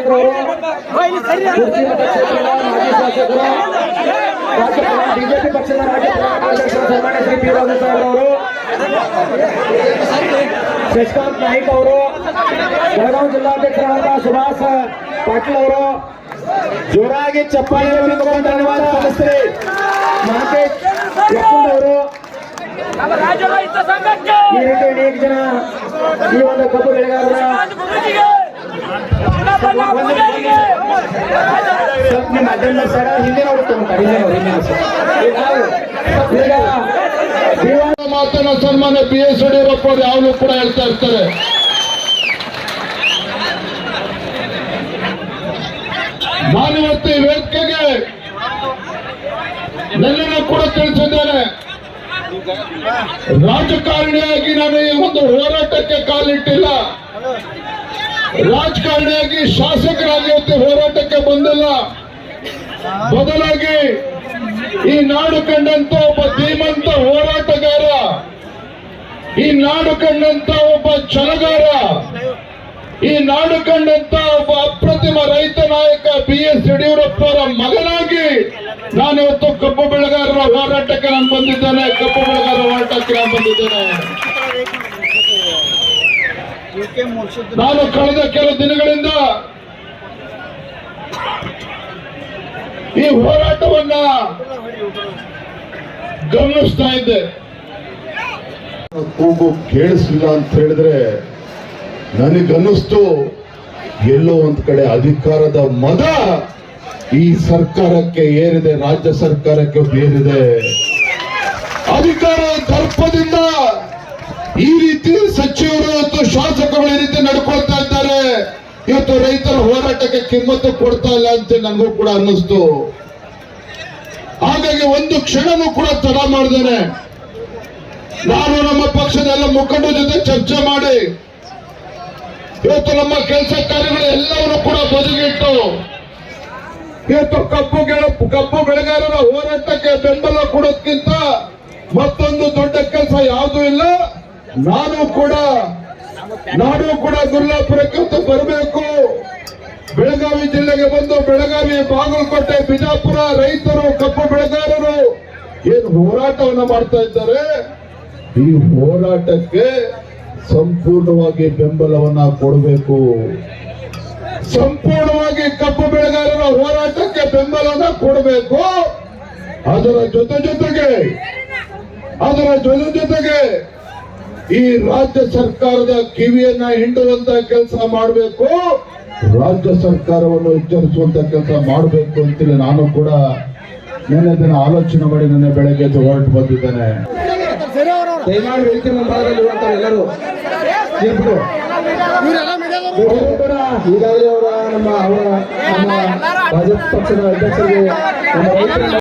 ಕ್ಷೇತ್ರದ ಮಾಜಿ ಶಾಸಕರು ಬಿಜೆಪಿ ಪಕ್ಷದ ರಾಜ್ಯ ಸನ್ಮಾನ್ಯ ಶ್ರೀ ಪಿ ರಾಜು ಸಾಹೇಬ್ ಅವರು ಶಶಿಕಾಂತ್ ನಾಯ್ಕ ಅವರು ಬೆಳಗಾವಿ ಜಿಲ್ಲಾಧ್ಯಕ್ಷರಾದ ಸುಭಾಷ್ ಪಾಟೀಲ್ ಅವರು ಜೋರಾಗಿ ಚಪ್ಪಾಳೆ ಮೂಲಕ ಧನ್ಯವಾದ. ಸಲ್ಲಿಸ್ತೀರಿ ಅವರು ಈ ರೀತಿ ಅನೇಕ ಜನ ಈ ಒಂದು ಕಬ್ಬು ಬೆಳೆಗಾರರ ನಿಮ್ಮ ಮಾತನ್ನ ಬಿ ಎಸ್ ಕೂಡ ಹೇಳ್ತಾ ಇರ್ತಾರೆ ನಾನಿವತ್ತು ವೇದಿಕೆಗೆ ನನ್ನನ್ನು ಕೂಡ ತಿಳಿಸಿದ್ದೇನೆ ರಾಜಕಾರಣಿಯಾಗಿ ನಾನು ಈ ಒಂದು ಹೋರಾಟಕ್ಕೆ ಕಾಲಿಟ್ಟಿಲ್ಲ. ರಾಜಕಾರಣಿಯಾಗಿ ಶಾಸಕರಾಗಿ ಅಂತ ಹೋರಾಟಕ್ಕೆ ಬಂದಲ್ಲ. ಬದಲಾಗಿ ಈ ನಾಡು ಕಂಡಂತ ಒಬ್ಬ ಧೀಮಂತ ಹೋರಾಟಗಾರ, ಈ ನಾಡು ಕಂಡಂತ ಒಬ್ಬ ಛಲಗಾರ, ಈ ನಾಡು ಕಂಡಂತ ಒಬ್ಬ ಅಪ್ರತಿಮ ರೈತ ನಾಯಕ ಬಿ ಎಸ್ ಯಡಿಯೂರಪ್ಪರ ಮಗನಾಗಿ ನಾನಿವತ್ತು ಕಬ್ಬು ಬೆಳೆಗಾರರ ಹೋರಾಟಕ್ಕೆ ನಾನು ಬಂದಿದ್ದೇನೆ. ಕಬ್ಬು ಬೆಳೆಗಾರರ ಹೋರಾಟಕ್ಕೆ ನಾನು ಬಂದಿದ್ದೇನೆ. ನಾನು ಕಳೆದ ಕೆಲ ದಿನಗಳಿಂದ ಈ ಹೋರಾಟವನ್ನ ಗಮನಿಸ್ತಾ ಇದ್ದೆ. ಕೂಗು ಕೇಳಿಸ್ಲಿಲ್ಲ ಅಂತ ಹೇಳಿದ್ರೆ ನನಗನ್ನಿಸ್ತು ಎಲ್ಲೋ ಒಂದ್ ಕಡೆ ಅಧಿಕಾರದ ಮದ ಈ ಸರ್ಕಾರಕ್ಕೆ ಏರಿದೆ ರಾಜ್ಯ ಸರ್ಕಾರಕ್ಕೆ ಏರಿದೆ. ಅಧಿಕಾರ ದರ್ಪದಿಂದ ಈ ಶಾಸಕರು ಈ ರೀತಿ ನಡ್ಕೊಳ್ತಾ ಇದ್ದಾರೆ. ಇವತ್ತು ರೈತರ ಹೋರಾಟಕ್ಕೆ ಕಿಮ್ಮತ್ತು ಕೊಡ್ತಾ ಇಲ್ಲ ಅಂತ ನನಗೂ ಕೂಡ ಅನ್ನಿಸ್ತು. ಹಾಗಾಗಿ ಒಂದು ಕ್ಷಣನೂ ಕೂಡ ತಡ ಮಾಡಿದ್ದೇನೆ ನಾನು ನಮ್ಮ ಪಕ್ಷದ ಎಲ್ಲ ಮುಖಂಡರ ಜೊತೆ ಚರ್ಚೆ ಮಾಡಿ, ಇವತ್ತು ನಮ್ಮ ಕೆಲಸ ಕಾರ್ಯಗಳು ಎಲ್ಲವನ್ನು ಕೂಡ ಬದುಗಿಟ್ಟು, ಇವತ್ತು ಕಬ್ಬು ಕಬ್ಬು ಬೆಳೆಗಾರರ ಹೋರಾಟಕ್ಕೆ ಬೆಂಬಲ ಕೊಡೋದ್ಕಿಂತ ಮತ್ತೊಂದು ದೊಡ್ಡ ಕೆಲಸ ಯಾವುದೂ ಇಲ್ಲ. ನಾನು ಕೂಡ ನಾನು ಕೂಡ ದುರ್ಲಾಪುರಕ್ಕೆ ಅಂತ ಬರಬೇಕು. ಬೆಳಗಾವಿ ಜಿಲ್ಲೆಗೆ ಬಂದು ಬೆಳಗಾವಿ, ಬಾಗಲಕೋಟೆ, ಬಿಜಾಪುರ ರೈತರು, ಕಬ್ಬು ಬೆಳೆಗಾರರು ಏನು ಹೋರಾಟವನ್ನ ಮಾಡ್ತಾ ಇದ್ದಾರೆ? ಈ ಹೋರಾಟಕ್ಕೆ ಸಂಪೂರ್ಣವಾಗಿ ಬೆಂಬಲವನ್ನ ಕೊಡಬೇಕು. ಸಂಪೂರ್ಣವಾಗಿ ಕಬ್ಬು ಬೆಳೆಗಾರರ ಹೋರಾಟಕ್ಕೆ ಬೆಂಬಲವನ್ನ ಕೊಡಬೇಕು. ಅದರ ಜೊತೆ ಜೊತೆಗೆ, ಅದರ ಜೊತೆ ಜೊತೆಗೆ ಈ ರಾಜ್ಯ ಸರ್ಕಾರದ ಕಿವಿಯನ್ನ ಹಿಂಡುವಂತ ಕೆಲಸ ಮಾಡಬೇಕು, ರಾಜ್ಯ ಸರ್ಕಾರವನ್ನು ಎಚ್ಚರಿಸುವಂತ ಕೆಲಸ ಮಾಡಬೇಕು ಅಂತೇಳಿ ನಾನು ಕೂಡ ನಿನ್ನೆ ದಿನ ಆಲೋಚನೆ ಮಾಡಿ ನಿನ್ನೆ ಬೆಳಗ್ಗೆ ಹೊರಟು ಬಂದಿದ್ದೇನೆ. ಈಗಾಗಲೇ ಅವರ ನಮ್ಮ ಅವರ ನಮ್ಮ ಭಾಜಪ ಪಕ್ಷದ ಅಧ್ಯಕ್ಷರಿಗೆ